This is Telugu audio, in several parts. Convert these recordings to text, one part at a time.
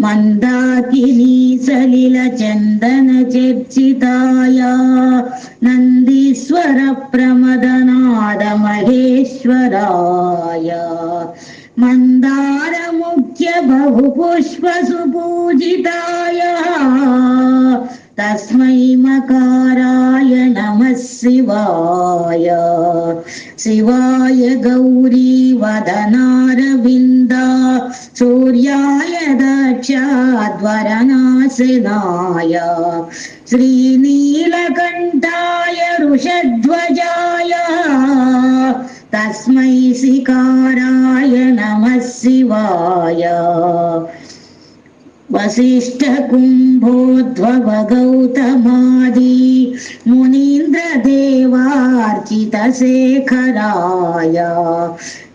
మందాకిని సలిల చందన చర్చితాయ నందీశ్వర ప్రమదనాద మహేశ్వరాయ. మందార ముఖ్య బహు పుష్ప సుపూజితాయ తస్మై మకారాయ నమ శివాయ. శివాయ గౌరీ వదనారవిందా सूर्याय दक्षाध्वरनाशनाय श्रीनीलकण्ठाय ऋषध्वजाय तस्मै शिकाराय नमः शिवाय वसिष्ठकुम्भोद्भवगौतमादि मुनीन्द्रदेवार्चितशेखराय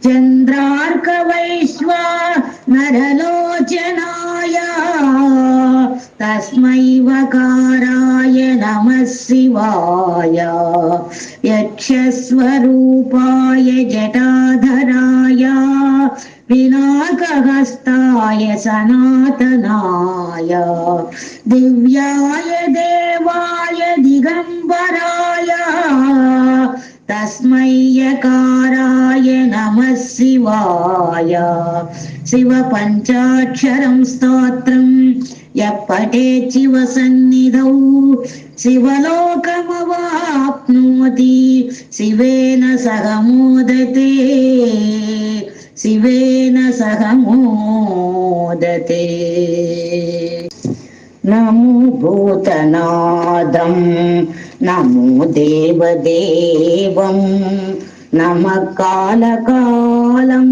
चन्द्रार्कवैश्वा नरलोचनाय तस्मै वकाराय नमः शिवाय यक्षस्वरूपाय जटाधराय पिनाकहस्ताय सनातनाय दिव्याय देवाय दिगम्बराय तस्मै यकाराय नमः शिवाय शिवपञ्चाक्षरं स्तोत्रं यः पठेत् शिवसन्निधौ शिवलोकमवाप्नोति शिवेन सह मोदते शिवेन सह मोदते నమో భూతనాదం నమో దేవదేవం నమ కాళకాళం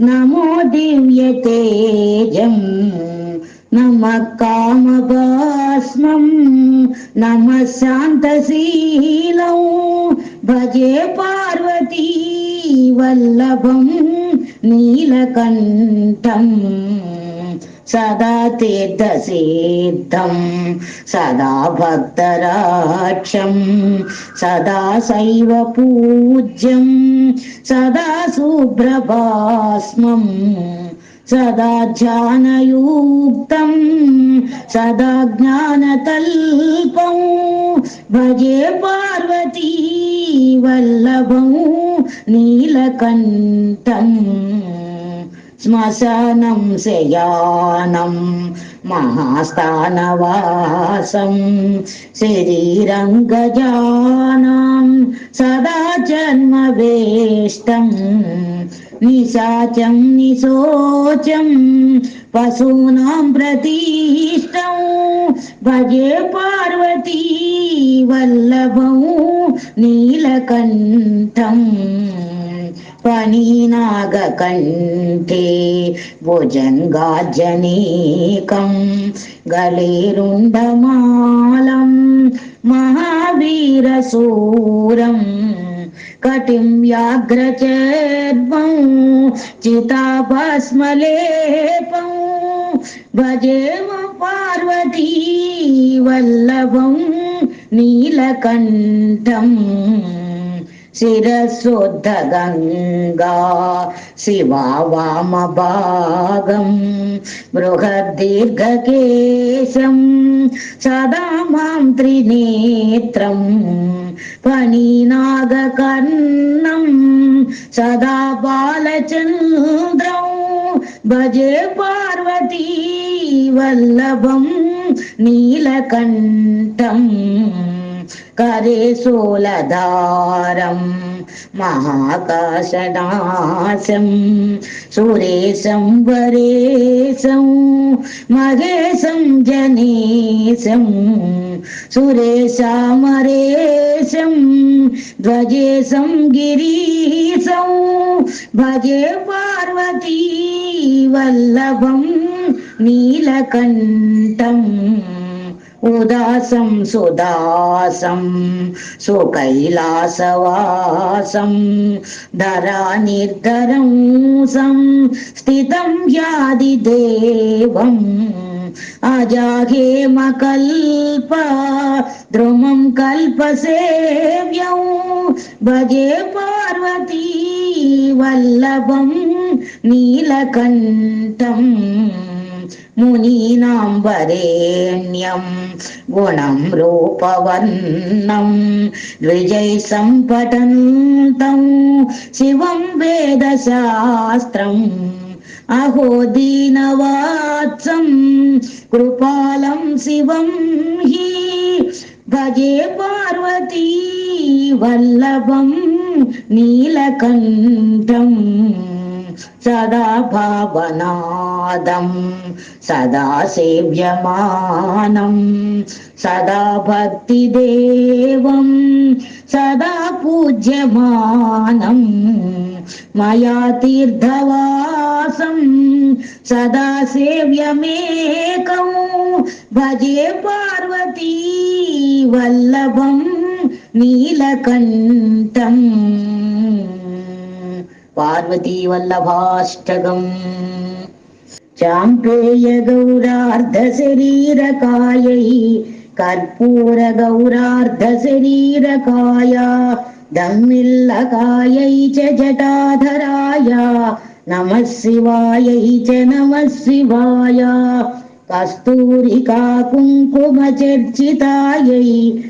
నమో దివ్య తేజం నమ కామభాస్మం నమ శాంతశీలం భజే పార్వతీ వల్లభం నీలకంఠం సదా తీర్థ సిద్ధం సదా భక్తరాక్షం సదా శైవ పూజ్యం సదా శుభ్రభాస్మం సదా ధ్యానయూక్తం సదా జ్ఞానతల్పం. భజే పార్వతీ వల్లభం నీలకంఠం. శ్మశానం శయానం మహాస్థానవాసం. శరీరంగజానం సదా జన్మవేష్టం. నిశాచం నిశోచం पशूनां प्रतिष्ठं भजे पार्वती वल्लभौ नीलकण्ठम् पणीनागकण्ठे भुजङ्गाजनेकं गलेरुण्डमालं महावीरसूरं कटिं व्याघ्रचर्मं चिताभस्मलेपं भजेम पार्वती वल्लभं नीलकण्ठम् शिरशोद्धगङ्गा शिवा वामभागं बृहद्दीर्घकेशं सदा मां त्रिनेत्रं फणीनागकर्णं सदा बालचन्द्रं भजे पार्वती वल्लभं नीलकण्ठम् करे शूलधारं महाकाशनाशं सुरेशं वरेशं महेशं जनेशं सुरेशामरेशं ध्वजेशं गिरीशं भजे पार्वती वल्लभं नीलकण्ठम् ఉదాసం సుదాసం సుకైలాసవాసం ధరా నిర్ధరం సం స్థితం యాది దేవం అజాహేమ కల్ప ద్రుమం కల్పసేవ్యం భజే పార్వతీ వల్లభం నీలకంఠం. మునీనాం వరేణ్యం గుణం రూపవర్ణం ద్విజై సంపటంతం శివం వేదశాస్త్రం అహో దీనవాత్సం కృపాలం శివం హి భజే పార్వతీ వల్లభం నీలకంఠం సదా భావనాదం సదా సేవ్యమానం సదా భక్తి దేవం సదా పూజ్యమానం మయా తీర్థవాసం సదా సేవ్యమేకం భజే పార్వతీ వల్లభం నీలకంఠం. పార్వతీ వల్లభాష్టకం చాంపేయ గౌరార్ధ శరీరకాయై కర్పూర గౌరార్ధ శరీరకాయ దమ్మిల్లకాయై చ జటాధరాయ నమ శివాయై చ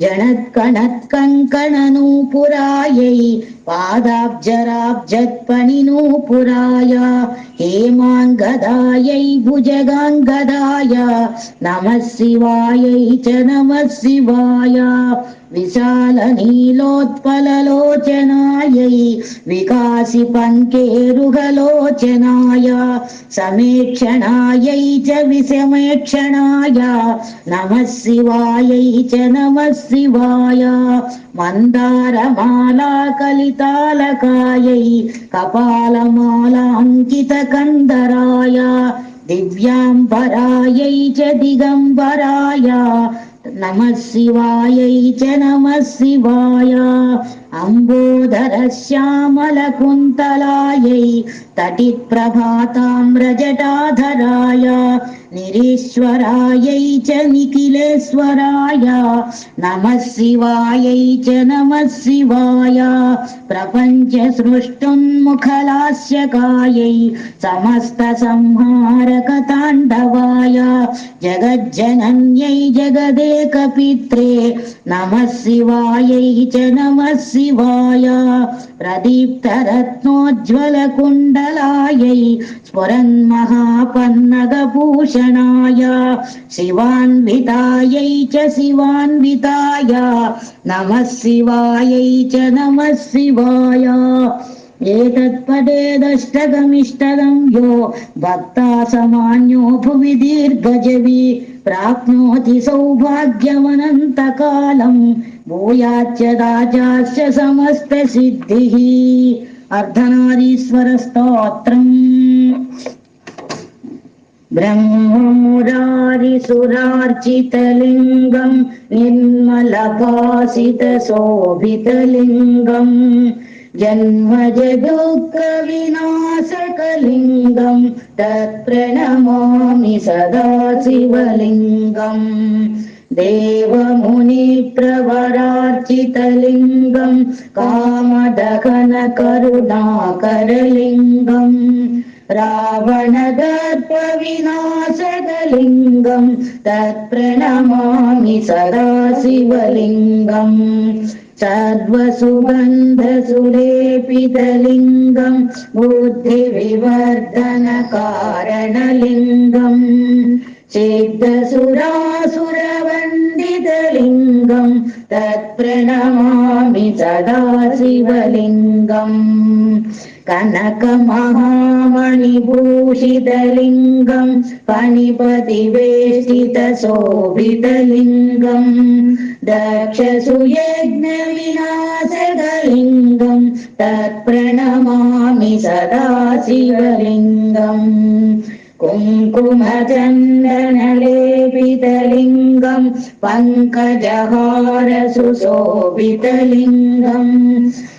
జనత్కణత్కంకణనూపురాయై పాదాబ్జరాబ్జత్పణినూపురాయ హేమాంగదాయై భుజగాంగదాయ. నమ శివాయై చ నమ శివాయ విశాల विकासि पङ्केरुगलोचनाया समेक्षणायै च विसमेक्षणाय नमः शिवायै च नमः शिवाय मन्दारमालाकलितालकायै कपालमालाङ्कितकन्दराय दिव्याम्बरायै च दिगम्बराय नमः शिवायै च नमः शिवाय అంబోధర శ్యామల కుంతలాయై తటి ప్రభాతామ్రజటాధరాయ నిరీశ్వరాయై చ నిఖిలేశ్వరాయ నమ శివాయై చ నమ శివాయ ప్రపంచ సృష్టున్ముఖలాస్యకాయై సమస్త సంహారక తాండవాయ జగజ్జనన్యై జగదేక పిత్రే నమ శివాయై చ నమ శివ ప్రదీప్త రత్నోజ్వల కుండలాయై స్ఫురన్ మహాపన్నగభూషణాయ శివాన్వితాయై చ శివాన్వితాయ నమ శివాయై చ నమ శివాయ ఏతత్పదేదష్టగమిష్టదం యో భక్తా సమాన్యో భువి దీర్ఘజవి भूयाच्च राजास्य समस्तसिद्धिः अर्धनारीश्वरस्तोत्रम्। ब्रह्ममुरारिसुरार्चितलिङ्गम् निर्मलभासितशोभितलिङ्गम् जन्मजदुःखविनाशकलिङ्गम् तत्प्रणमामि सदा शिवलिङ्गम् देवमुनिप्रवरार्चितलिङ्गं कामदहनकरुणाकरलिङ्गम् रावणदर्पविनाशकलिङ्गं तत्प्रणमामि सदा शिवलिङ्गम् सर्वसुगन्धसुलेपितलिङ्गं बुद्धिविवर्धनकारणलिङ्गम् सिद्धसुरासुरवन्दितलिङ्गं तत्प्रणमामि सदा शिवलिङ्गम् कनकमहामणिभूषितलिङ्गं फणिपतिवेष्टितशोभितलिङ्गम् दक्षसुयज्ञविनाशकलिङ्गं तत्प्रणमामि सदा शिवलिङ्गम् कुङ्कुमचन्दनलेपितलिङ्गं पङ्कजहारसुशोभितलिङ्गम्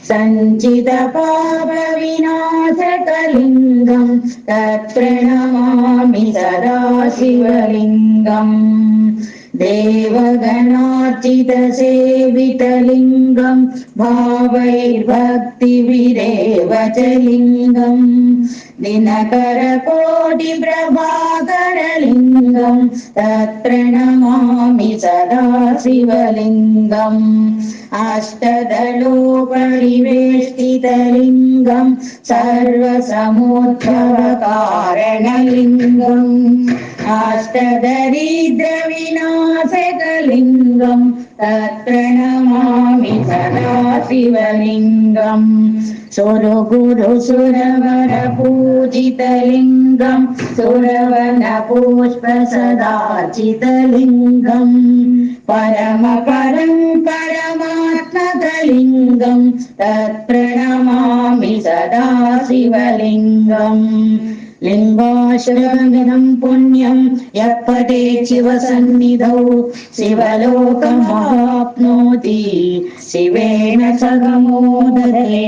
सञ्चितपापविनाशकलिङ्गं तत्प्रणमामि सदा शिवलिङ्गम् देवगणार्चितसेवितलिङ्गं भावैर्भक्तिविरेव च लिङ्गम् दिनकरकोटिप्रभाकरलिङ्गं तत्प्रणमामि सदा शिवलिङ्गम् अष्टदलोपरिवेष्टितलिङ्गं सर्वसमुद्भवकारणलिङ्गम् ष्टदरिद्रविनाशकलिङ्गम् तत्र नमामि सदा शिवलिङ्गम्। सुरगुरु सुरवरपूजितलिङ्गम् सुरवरपुष्प परमात्मकलिङ्गम् तत्र नमामि सदा शिवलिङ्गम्। లింబాశరగంగనం పుణ్యం ఎప్పటే శివ సన్నిధౌ శివలోకమాప్నోతి శివేణ సగమోదరే